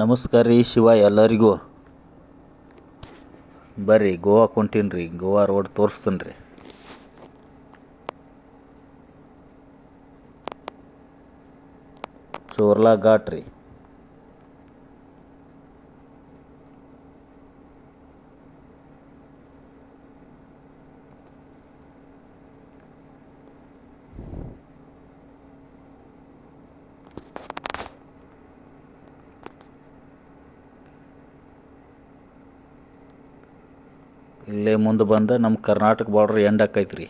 ನಮಸ್ಕಾರ ರೀ ಶಿವ ಎಲ್ಲರಿಗೂ. ಬರ್ರಿ, ಗೋವಾ ಹೊಂಟೀನಿ ರೀ, ಗೋವಾ ರೋಡ್ ತೋರಿಸ್ತೀನಿ ರೀ. ಚೋರ್ಲಾ ಘಾಟ್ ರೀ. ಇಲ್ಲೇ ಮುಂದೆ ಬಂದು ನಮ್ಮ ಕರ್ನಾಟಕ ಬಾರ್ಡ್ರ್ ಎಂಡ್ ಆಕೈತೆ ರೀ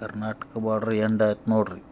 ಕರ್ನಾಟಕ ಬಾರ್ಡ್ರ್ ಎಂಡ್ ಆಯ್ತು ನೋಡ್ರಿ.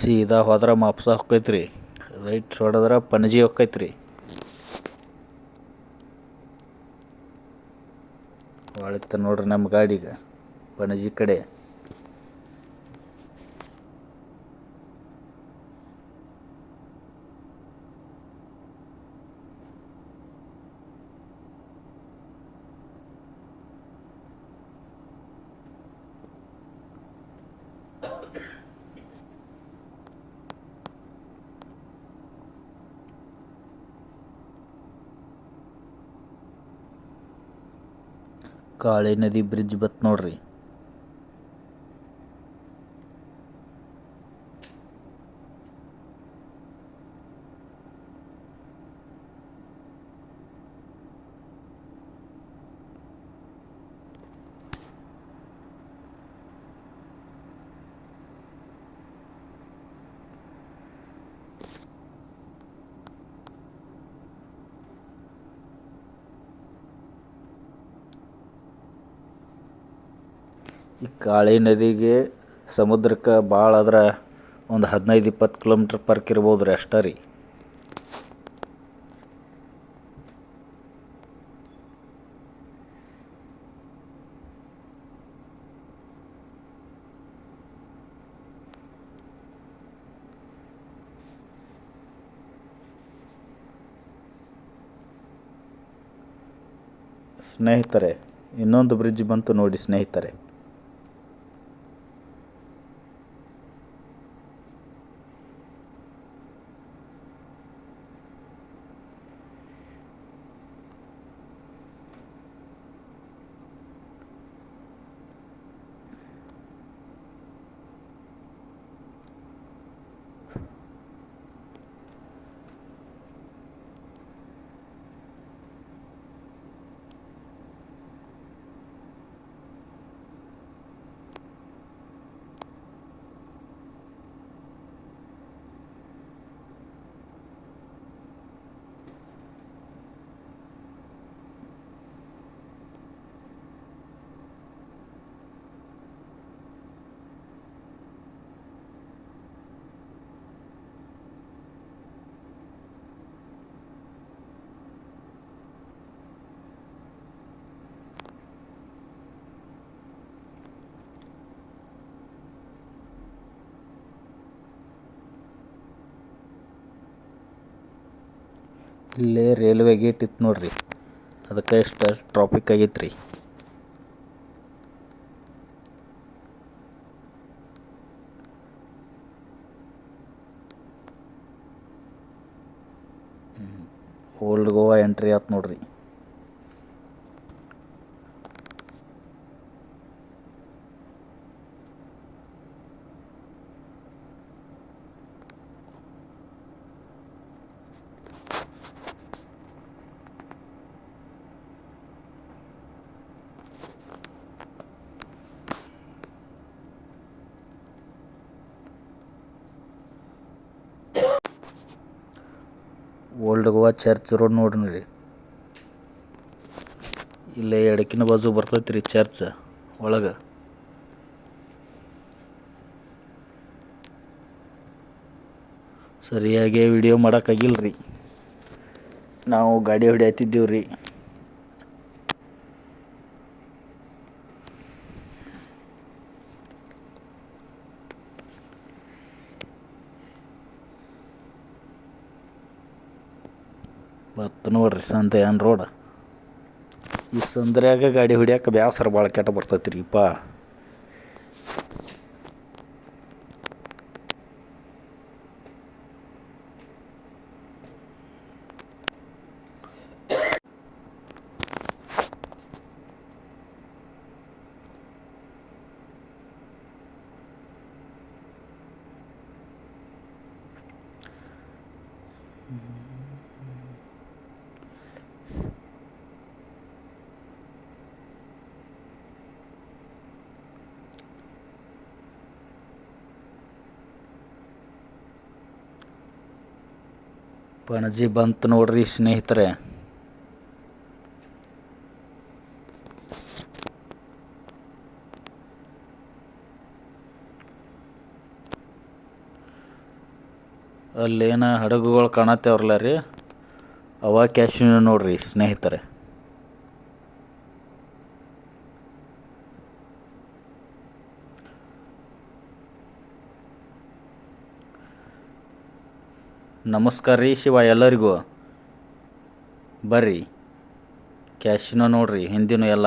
ಸೀದಾ ಹೋದ್ರೆ ಮಾಪ್ಸ ಹೊಕ್ಕೈತೆ ರೀ ರೈಟ್ ಹೊಡೆದ್ರೆ ಪಣಜಿ ಹೊಕ್ಕೈತ್ರಿ ರೀ ಒಳಿತ ನೋಡ್ರಿ ನಮ್ಮ ಗಾಡಿಗೆ, ಪಣಜಿ ಕಡೆ. ಕಾಳಿ ನದಿ ಬ್ರಿಡ್ಜ್ ಬತ್ ನೋಡ್ರಿ. ಈ ಕಾಳಿ ನದಿಗೆ ಸಮುದ್ರಕ್ಕೆ ಭಾಳ ಆದ್ರೆ ಒಂದು ಹದಿನೈದು, ಇಪ್ಪತ್ತು ಕಿಲೋಮೀಟ್ರ್ ಪರ್ಕ್ ಇರ್ಬೋದು ರೀ ಅಷ್ಟೇ ರೀ. ಸ್ನೇಹಿತರೆ, ಇನ್ನೊಂದು ಬ್ರಿಡ್ಜ್ ಬಂತು ನೋಡಿ ಸ್ನೇಹಿತರೆ. ಇಲ್ಲೇ ರೈಲ್ವೆ ಗೇಟ್ ಇತ್ತು ನೋಡ್ರಿ. ಅದಕ್ಕೆ ಎಷ್ಟು ಟ್ರಾಫಿಕ್ ಆಗೈತೆ ರೀ ಓಲ್ಡ್ ಗೋವಾ ಎಂಟ್ರಿ ಆಯ್ತು ನೋಡ್ರಿ. ಓಲ್ಡ್ ಗೋವಾ ಚರ್ಚ್ ರೋಡ್ ನೋಡ್ರಿ. ಇಲ್ಲೇ ಎಡಕಿನ ಬಾಜು ಬರ್ತೈತೆ ರೀ ಚರ್ಚ್ ಒಳಗೆ. ಸರಿಯಾಗಿ ವಿಡಿಯೋ ಮಾಡೋಕ್ಕಾಗಿಲ್ಲ ರೀ ನಾವು ಗಾಡಿ ಹೊಡಿಯತ್ತಿದ್ದೀವಿ ರೀ ಬತ್ತು ನೋಡ್ರಿ ಏನು ರೋಡ್ ಈ ಸಂದ್ರ್ಯಾಗ ಗಾಡಿ ಹೊಡ್ಯಾಕ ಬ್ಯಾಸರ ಭಾಳ ಕೆಟ್ಟ ಬರ್ತೈತಿ ಪಣಜಿ ಬಂತು ನೋಡ್ರಿ ಸ್ನೇಹಿತರೆ. ಅಲ್ಲೇನ ಹಡಗುಗಳು ಕಾಣತ್ತೇವ್ರಲ್ಲ ರೀ ಅವ ಕ್ಯಾಶಿನ ನೋಡ್ರಿ ಸ್ನೇಹಿತರೆ. ನಮಸ್ಕಾರ ರೀ ಶಿವ ಎಲ್ಲರಿಗೂ. ಬರ್ರಿ. ಕ್ಯಾಶಿನೋ ನೋಡ್ರಿ, ಹಿಂದಿನ ಎಲ್ಲ.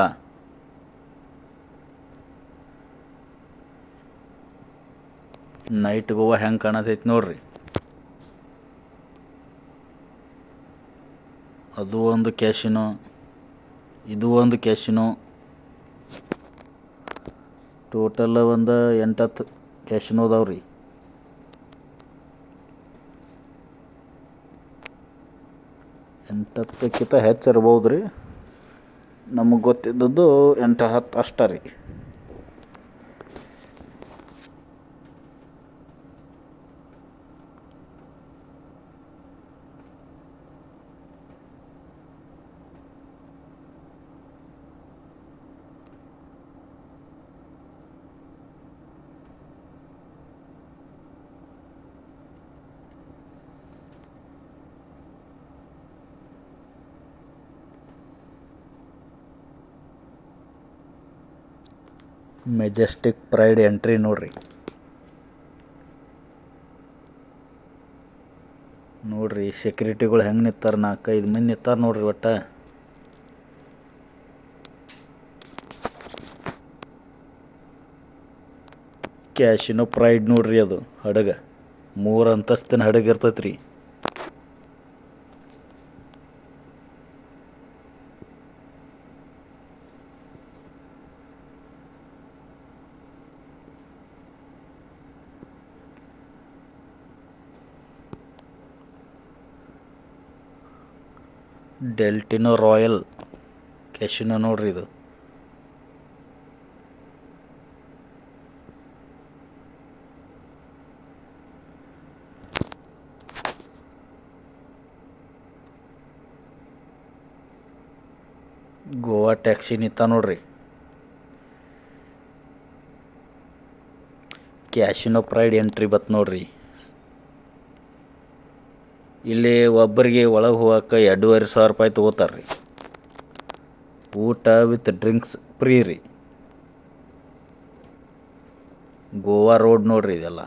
ನೈಟ್ ಗೋವಾ ಹೆಂಗೆ ಕಾಣತೈತಿ ನೋಡ್ರಿ. ಅದು ಒಂದು ಕ್ಯಾಶಿನೋ, ಇದು ಒಂದು ಕ್ಯಾಶಿನೋ. ಟೋಟಲ್ ಒಂದು ಎಂಟತ್ತು ಕ್ಯಾಶಿನೋ ಅದಾವ್ರಿ. ಎಂಟತ್ತಕ್ಕಿಂತ ಹೆಚ್ಚು ಇರ್ಬೋದು ರೀ ನಮಗೆ ಗೊತ್ತಿದ್ದದ್ದು ಎಂಟು ಹತ್ತು ಅಷ್ಟೇ ರೀ ಮೆಜೆಸ್ಟಿಕ್ ಪ್ರೈಡ್ ಎಂಟ್ರಿ ನೋಡ್ರಿ. ನೋಡ್ರಿ ಸೆಕ್ಯೂರಿಟಿಗಳು ಹೆಂಗೆ ನಿಂತಾರೆ, ನಾಲ್ಕೈದು ಮಂದಿ ನಿಂತಾರೆ ನೋಡ್ರಿ ಒಟ್ಟ. ಕ್ಯಾಶಿನೋ ಪ್ರೈಡ್ ನೋಡ್ರಿ ಅದು, ಹಡಗ. ಮೂರು ಅಂತಸ್ತಿನ ಹಡಗ ಇರ್ತೈತೆ ಡೆಲ್ಟಿನೋ ರಾಯಲ್ ಕ್ಯಾಶಿನೋ ನೋಡ್ರಿ ಇದು. ಗೋವಾ ಟ್ಯಾಕ್ಸಿ ನಿಂತ ನೋಡ್ರಿ. ಕ್ಯಾಶಿನೋ ಪ್ರೈಡ್ ಎಂಟ್ರಿ ಬತ್ ನೋಡ್ರಿ. ಇಲ್ಲಿ ಒಬ್ಬರಿಗೆ ಒಳಗೆ ಹೋಗಕ್ಕೆ ಎರಡೂವರೆ ಸಾವಿರ ರೂಪಾಯಿ ತೊಗೋತಾರೆ ರೀ ಊಟ ವಿತ್ ಡ್ರಿಂಕ್ಸ್ ಫ್ರೀ ರೀ. ಗೋವಾ ರೋಡ್ ನೋಡ್ರಿ ಇದೆಲ್ಲ.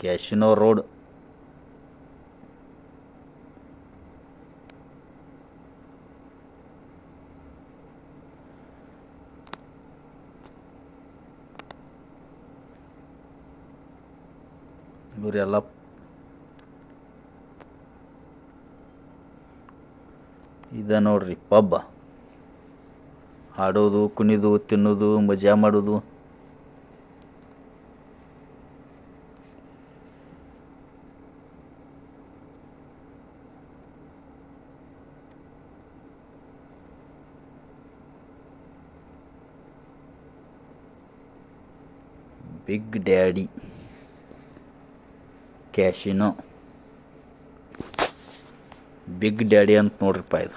Casino road. ಇವರೆಲ್ಲ ಇದ ನೋಡ್ರಿ ಪಬ್ ಹಾಡೋದು, ಕುಣಿದು, ತಿನ್ನೋದು, ಮಜಾ ಮಾಡೋದು. Big daddy casino big daddy ಅಂತ ನೋಡ್ರಿಪ್ಪ ಇದು.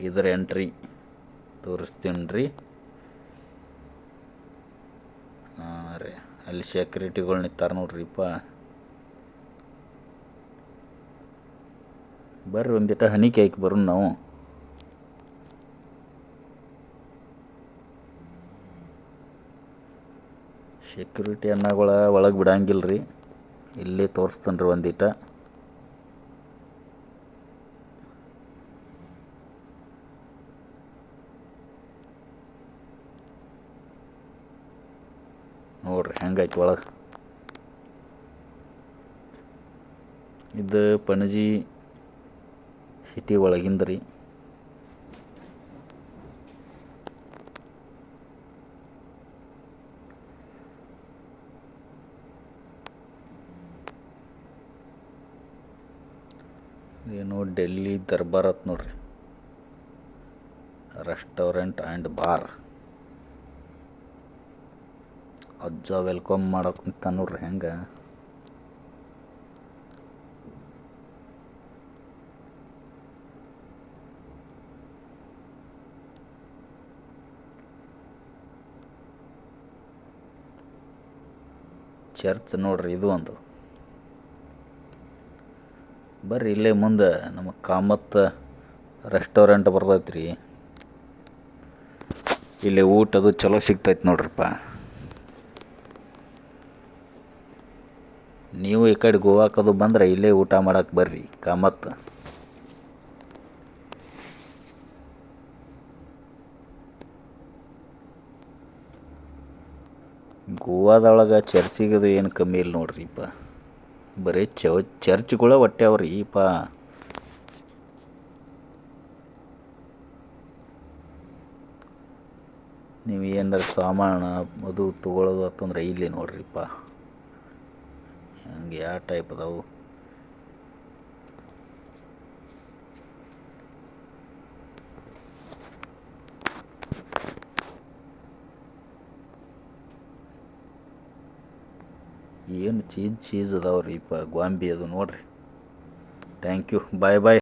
ಇದರ ಎಂಟ್ರಿ ತೋರಿಸ್ತೀನಿ ರೀ ಹಾಂ ರೀ, ಅಲ್ಲಿ ಸೆಕ್ಯೂರಿಟಿಗಳು ನಿಂತಾರೆ ನೋಡ್ರಿಪ್ಪ. ಬರ್ರಿ ಒಂದಿಟ ಹನಿ ಕೇಕ್ ಬರೋಣ ನಾವು. ಸೆಕ್ಯೂರಿಟಿ ಅನ್ನಗಳ ಒಳಗೆ ಬಿಡಂಗಿಲ್ಲ ರೀ ಇಲ್ಲಿ ತೋರಿಸ್ತಾನೆ ರೀ ಒಂದಿಟ ನೋಡ್ರಿ ಹೆಂಗೈತಿ ಒಳಗೆ. ಇದು ಪಣಜಿ ಸಿಟಿ ಒಳಗಿಂದ ರೀ. ಏನು ಡೆಲ್ಲಿ ದರ್ಬಾರ್ ಅತ್ ನೋಡ್ರಿ. ರೆಸ್ಟೋರೆಂಟ್ ಆ್ಯಂಡ್ ಬಾರ್ ಅಜ್ಜ ವೆಲ್ಕಮ್ ಮಾಡಕ್ಕೆ ನೋಡ್ರಿ ಹೆಂಗೆ? ಚರ್ಚ್ ನೋಡ್ರಿ ಇದು ಒಂದು. ಬರ್ರಿ ಇಲ್ಲೇ ಮುಂದೆ ನಮ್ಮ ಕಾಮತ್ ರೆಸ್ಟೋರೆಂಟ್ ಬರ್ತೈತೆ ರೀ ಇಲ್ಲಿ ಊಟದು ಚಲೋ ಸಿಗ್ತೈತೆ ನೋಡ್ರಿಪ್ಪ. ನೀವು ಈ ಕಡೆ ಗೋವಾಕದು ಬಂದ್ರೆ ಇಲ್ಲೇ ಊಟ ಮಾಡಕ್ಕೆ ಬರ್ರಿ ಕಾಮತ್ ಗೋವಾದೊಳಗೆ ಚರ್ಚಿಗದು ಏನು ಕಮ್ಮಿ ಇಲ್ಲ ನೋಡ್ರಿಪ್ಪ. ಬರೀ ಚೌ ಚರ್ಚ್ಗಳ ಹೊಟ್ಟೆ ಅವ್ರಿ, ಈಪ. ನೀವು ಏನಾರ ಸಾಮಾನು ಅದು ತೊಗೊಳೋದು ಅಂತಂದ್ರೆ ಇಲ್ಲಿ ನೋಡ್ರಿಪ್ಪ. ಹಂಗೆ ಯಾವ ಟೈಪ್ ಅದಾವು? ಏನು ಚೀಸ್ ಚೀಸ್ ಅದಾವ್ರಿ, ಪ ಗ್ವಾಂಬಿ ಅದು ನೋಡ್ರಿ. Thank you bye bye